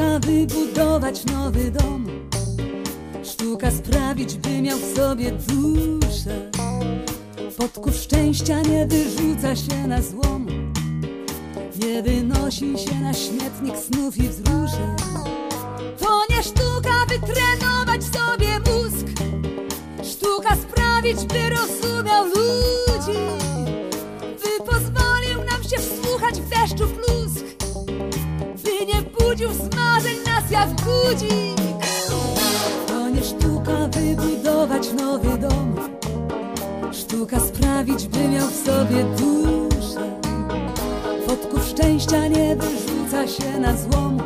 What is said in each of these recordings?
wybudować nowy dom. Sztuka sprawić, by miał w sobie duszę. Podków szczęścia nie wyrzuca się na złom. Nie wynosi się na śmietnik snów i wzruszeń. To nie sztuka wytrenować sobie mózg. Sztuka sprawić, by rozumiał ludzi. By pozwolił nam się wsłuchać w deszczu plusk. Jak budzik. To nie sztuka wybudować nowy dom. Sztuka sprawić, by miał w sobie duszę. Wodków szczęścia nie wyrzuca się na złom.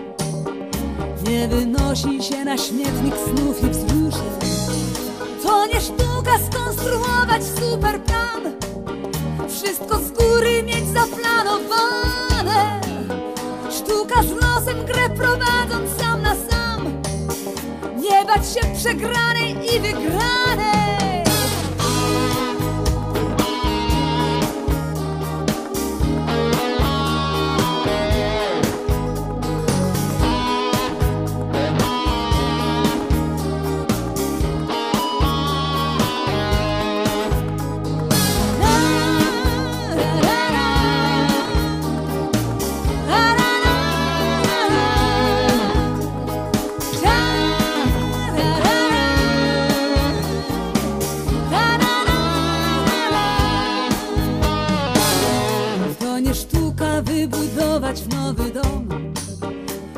Nie wynosi się na śmietnik snów i wzruszeń. To nie sztuka skonstruować super plan. Wszystko z góry mieć zaplanowane. Sztuka z losem grę prowadząc się przegranej i wygranej. Wybudować nowy dom.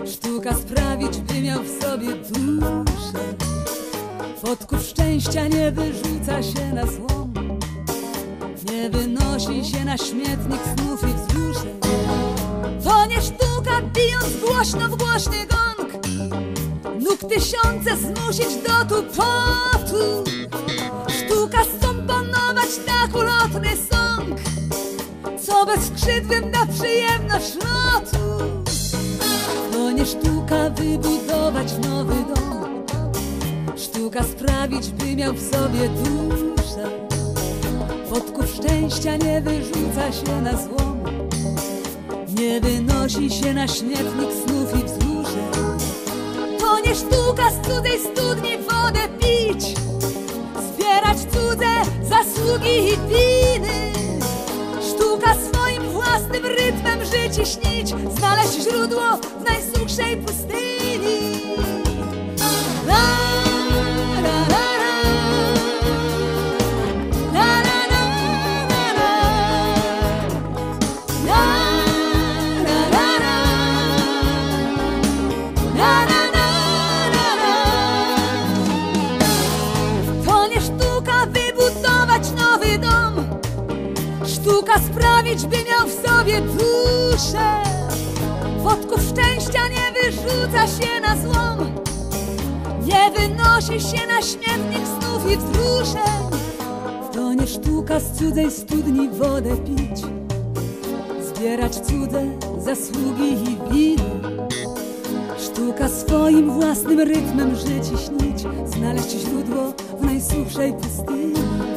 Sztuka sprawić, by miał w sobie duszę. Wodków szczęścia nie wyrzuca się na złom. Nie wynosi się na śmietnik snów i wzruszeń. To nie sztuka bijąc głośno w głośny gong. Nóg tysiące zmusić do tupotu. Sztuka co bezskrzydłym da przyjemność lotu. To nie sztuka wybudować nowy dom. Sztuka sprawić, by miał w sobie duszę. Wodków szczęścia nie wyrzuca się na złom. Nie wynosi się na śmietnik snów i wzruszeń. To nie sztuka z cudzej studni wodę pić. Zbierać cudze zasługi i winy. Znaleźć źródło w najsuchszej pustyni. Sprawić, by miał w sobie duszę. Wodków szczęścia nie wyrzuca się na złom. Nie wynosi się na śmietnik snów i wzruszeń. To nie sztuka z cudzej studni wodę pić. Zbierać cudze zasługi i winy. Sztuka swoim własnym rytmem żyć i śnić. Znaleźć źródło w najsuchszej pustyni.